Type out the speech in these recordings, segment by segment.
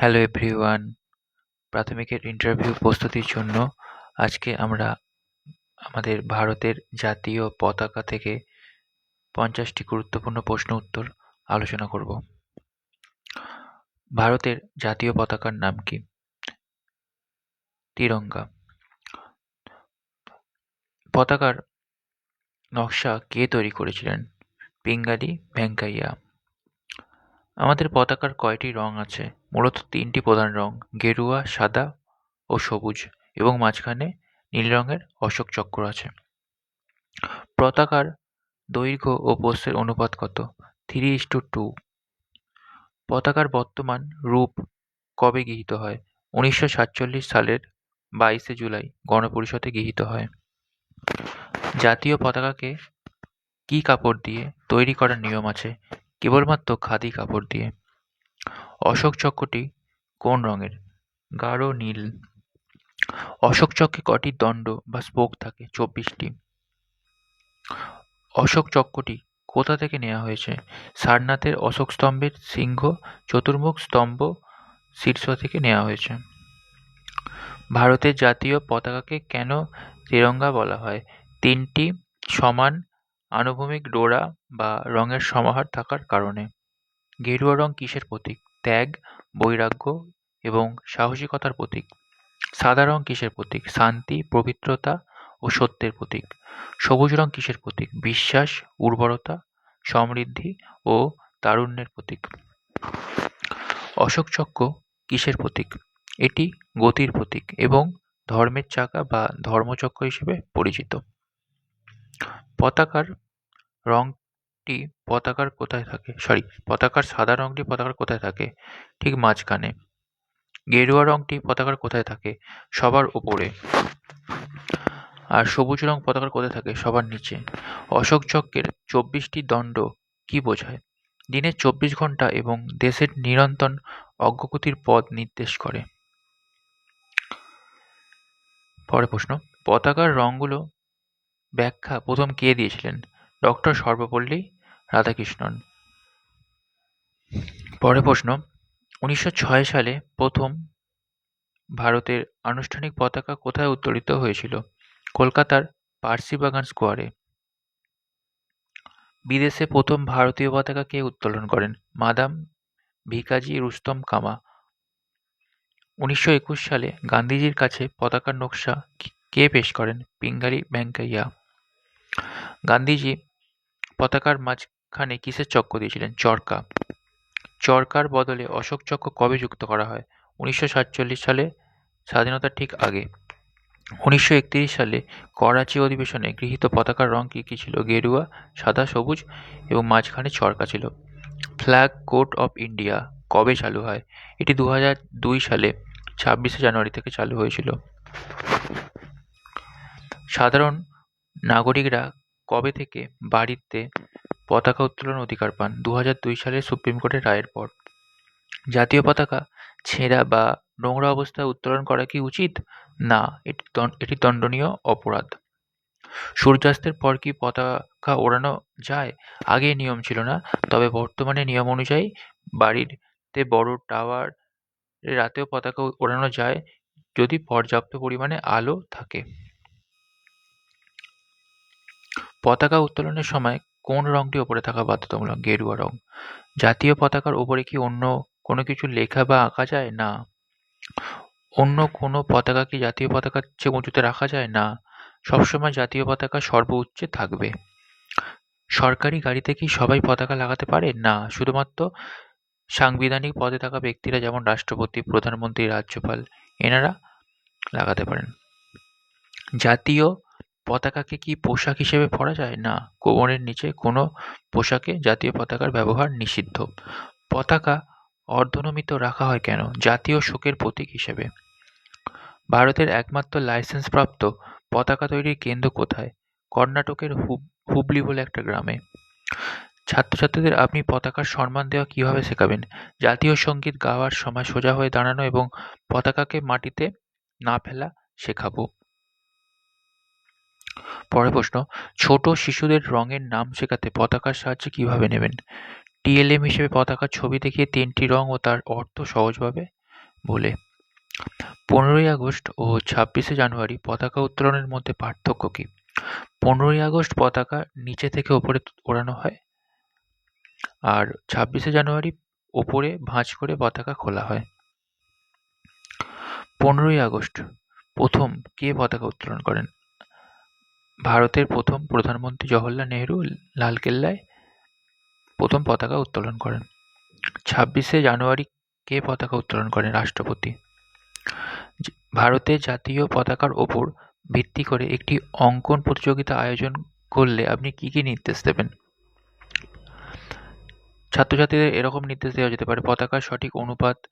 Hello everyone প্রাথমিকের interview প্রস্তুতির জন্য আজকে আমরা আমাদের ভারতের জাতীয় পতাকা থেকে পঞ্চাশটি গুরুত্বপূর্ণ প্রশ্ন উত্তর আলোচনা করব। ভারতের জাতীয় পতাকার নাম কি? তিরঙ্গা। পতাকার নকশা কে তৈরি করেছিলেন? পিঙ্গালি ভেঙ্কাইয়া। আমাদের পতাকার কয়টি রং আছে? মূলত তিনটি প্রধান রং, গেরুয়া, সাদা ও সবুজ, এবং মাঝখানে নীল রঙের অশোক চক্র আছে। পতাকার দৈর্ঘ্য ও প্রস্থের অনুপাত কত? থ্রি ইস টু টু পতাকার বর্তমান রূপ কবে গৃহীত হয়? উনিশশো সাতচল্লিশ সালের বাইশে জুলাই গণপরিষদে গৃহীত হয়। জাতীয় পতাকাকে কি কাপড় দিয়ে তৈরি করার নিয়ম আছে? কেবলমাত্র খাদি কাপড় দিয়ে। অশোক চক্রটি কোন রঙের? গাঢ় নীল। অশোক চক্রে কটি দণ্ড বা স্পোক থাকে? চব্বিশটি। অশোক চক্রটি কোথা থেকে নেওয়া হয়েছে? সারনাথের অশোক স্তম্ভের সিংহ, চতুর্মুখ স্তম্ভ শীর্ষ থেকে নেওয়া হয়েছে। ভারতের জাতীয় পতাকাকে কেন তিরঙ্গা বলা হয়? তিনটি সমান আনুভূমিক ডোরা বা রঙের সমাহার থাকার কারণে। গেরুয়া রং কিসের প্রতীক? ত্যাগ, বৈরাগ্য এবং সাহসিকতার প্রতীক। সাদা রং কিসের প্রতীক? শান্তি, পবিত্রতা ও সত্যের প্রতীক। সবুজ রং কিসের প্রতীক? বিশ্বাস, উর্বরতা, সমৃদ্ধি ও তারুণ্যের প্রতীক। অশোক চক্র কিসের প্রতীক? এটি গতির প্রতীক এবং ধর্মের চাকা বা ধর্মচক্র হিসেবে পরিচিত। পতাকার রংটি পতাকার কোথায় থাকে? সরি পতাকার সাদা রংটি পতাকার কোথায় থাকে? ঠিক মাঝখানে। গেরুয়া রংটি পতাকার কোথায় থাকে? সবার উপরে। আর সবুজ রং পতাকার কোথায় থাকে? সবার নিচে। অশোক চক্রের চব্বিশটি দণ্ড কি বোঝায়? দিনের চব্বিশ ঘণ্টা এবং দেশের নিরন্তর অগ্রগতির পথ নির্দেশ করে। পরের প্রশ্ন, পতাকার রঙগুলো ব্যাখ্যা প্রথম কে দিয়েছিলেন? ডক্টর সর্বপল্লী রাধাকৃষ্ণন। পরে প্রশ্ন, উনিশশো ছয় সালে প্রথম ভারতের আনুষ্ঠানিক পতাকা কোথায় উত্তোলিত হয়েছিল? কলকাতার পার্সিবাগান স্কোয়ারে। বিদেশে প্রথম ভারতীয় পতাকা কে উত্তোলন করেন? মাদাম ভিকাজি রুস্তম কামা। উনিশশো একুশ সালে গান্ধীজির কাছে পতাকার নকশা কে পেশ করেন? পিঙ্গালি ভেঙ্কাইয়া। গান্ধীজি পতাকার মাঝখানে কিসের চক্র দিয়েছিলেন? চরকা। চরকার বদলে অশোক চক্র কবে যুক্ত করা হয়? উনিশশো সাতচল্লিশ সালে স্বাধীনতার ঠিক আগে। উনিশশো একত্রিশ সালে করাচি অধিবেশনে গৃহীত পতাকার রং কী কী ছিল? গেরুয়া, সাদা, সবুজ এবং মাঝখানে চরকা ছিল। ফ্ল্যাগ কোড অফ ইন্ডিয়া কবে চালু হয়? এটি দু দুই সালে, ছাব্বিশে জানুয়ারি থেকে চালু হয়েছিল। সাধারণ নাগরিকরা কবে থেকে বাড়িতে পতাকা উত্তোলনের অধিকার পান? দু দুই সালে সুপ্রিম কোর্টের রায়ের পর। জাতীয় পতাকা, ছেঁড়া বা নোংরা অবস্থায় উত্তোলন করা কি উচিত? না, এটি এটি দণ্ডনীয় অপরাধ। সূর্যাস্তের পর কি পতাকা ওড়ানো যায়? আগে নিয়ম ছিল না, তবে বর্তমানে নিয়ম অনুযায়ী বাড়িতে বড় টাওয়ার রাতেও পতাকা ওড়ানো যায় যদি পর্যাপ্ত পরিমাণে আলো থাকে। পতাকা উত্তোলনের সময় কোন রংটি ওপরে থাকা বাধ্যতামূলক? গেরুয়া রং। জাতীয় পতাকার ওপরে কি অন্য কোনো কিছু লেখা বা আঁকা যায়? না। অন্য কোনো পতাকা কি জাতীয় পতাকার চেয়ে উঁচুতে রাখা যায়? না। সবসময় জাতীয় পতাকা সর্বোচ্চে থাকবে। সরকারি গাড়িতে কি সবাই পতাকা লাগাতে পারে? না। শুধুমাত্র সাংবিধানিক পদে থাকা ব্যক্তিরা যেমন রাষ্ট্রপতি, প্রধানমন্ত্রী, রাজ্যপাল, এনারা লাগাতে পারেন। জাতীয় পতাকাকে কি পোশাক হিসেবে পরা যায়? না, কোমরের নিচে কোনো পোশাকে জাতীয় পতাকার ব্যবহার নিষিদ্ধ। পতাকা অর্ধনমিত রাখা হয় কেন? জাতীয় শোকের প্রতীক হিসেবে। ভারতের একমাত্র লাইসেন্সপ্রাপ্ত পতাকা তৈরির কেন্দ্র কোথায়? কর্ণাটকের হুবলি বলে একটা গ্রামে। ছাত্রছাত্রীদের আপনি পতাকার সম্মান দেওয়া কীভাবে শেখাবেন? জাতীয় সংগীত গাওয়ার সময় সোজা হয়ে দাঁড়ানো এবং পতাকাকে মাটিতে না ফেলা শেখাবো। পরের প্রশ্ন, ছোট শিশুদের রঙের নাম শেখাতে পতাকার সাহায্যে কীভাবে নেবেন? টিএলএম হিসেবে পতাকার ছবি দেখিয়ে তিনটি রং ও তার অর্থ সহজভাবে বলে। পনেরোই আগস্ট ও ছাব্বিশে জানুয়ারি পতাকা উত্তোলনের মধ্যে পার্থক্য কী? পনেরোই আগস্ট পতাকা নিচে থেকে ওপরে ওড়ানো হয় আর ছাব্বিশে জানুয়ারি ওপরে ভাঁজ করে পতাকা খোলা হয়। পনেরোই আগস্ট, প্রথম কে পতাকা উত্তোলন করেন? ভারতের প্রথম প্রধানমন্ত্রী জওহরলাল নেহরু লালকেল্লায় প্রথম পতাকা উত্তোলন করেন। ছাব্বিশে জানুয়ারি কে পতাকা উত্তোলন করেন রাষ্ট্রপতি? ভারতের জাতীয় পতাকার ওপর ভিত্তি করে একটি অঙ্কন প্রতিযোগিতা আয়োজন করলে আপনি কী কী নির্দেশ দেবেন? ছাত্রছাত্রীদের এরকম নির্দেশ দেওয়া যেতে পারে। পতাকার সঠিক অনুপাত,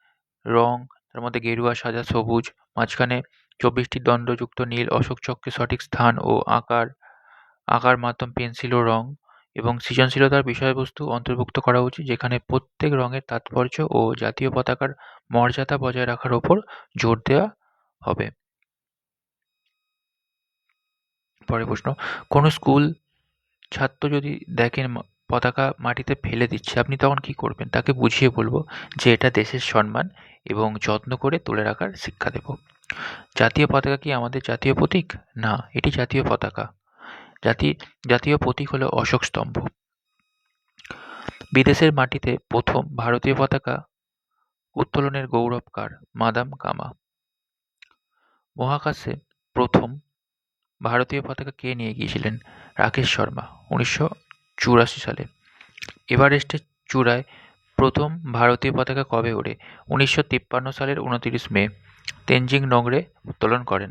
রং, তার মধ্যে গেরুয়া, সাদা, সবুজ, মাঝখানে চব্বিশটি দণ্ডযুক্ত নীল অশোক চক্রের সঠিক স্থান ও আকার, আঁকার মাধ্যম, পেন্সিল ও রং এবং সৃজনশীলতার বিষয়বস্তু অন্তর্ভুক্ত করা উচিত, যেখানে প্রত্যেক রঙের তাৎপর্য ও জাতীয় পতাকার মর্যাদা বজায় রাখার ওপর জোর দেওয়া হবে। পরের প্রশ্ন, কোনো স্কুল ছাত্র যদি দেখেন পতাকা মাটিতে ফেলে দিচ্ছে, আপনি তখন কি করবেন? তাকে বুঝিয়ে বলব যে এটা দেশের সম্মান এবং যত্ন করে তুলে রাখার শিক্ষা দেব। জাতীয় পতাকা কি আমাদের জাতীয় প্রতীক? না, এটি জাতীয় পতাকা। জাতি, জাতীয় প্রতীক হলো অশোক স্তম্ভ। বিদেশের মাটিতে প্রথম ভারতীয় পতাকা উত্তোলনের গৌরব কার? মাদাম কামা। মহাকাশে প্রথম ভারতীয় পতাকা কে নিয়ে গিয়েছিলেন? রাকেশ শর্মা, উনিশশো চুরাশি সালে। এভারেস্টের চূড়ায় প্রথম ভারতীয় পতাকা কবে ওড়ে? উনিশশো তিপ্পান্ন সালের উনতিরিশ মে। তেনজিং নোংরে উত্তোলন করেন।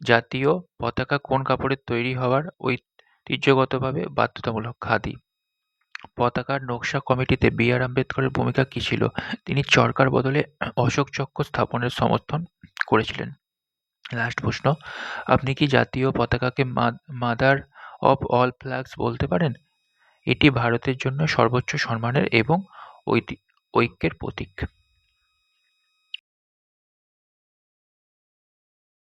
জাতীয় পতাকা কোন কাপড়ের তৈরি হওয়ার ঐতিহ্যগতভাবে বাধ্যতামূলক? খাদি। পতাকার নকশা কমিটিতে বি আর আম্বেদকরের ভূমিকা কী ছিল? তিনি চরকার বদলে অশোক চক্র স্থাপনের সমর্থন করেছিলেন। লাস্ট প্রশ্ন, আপনি কি জাতীয় পতাকাকে মাদার অফ অল ফ্ল্যাগস বলতে পারেন? এটি ভারতের জন্য সর্বোচ্চ সম্মানের এবং ঐক্যের প্রতীক।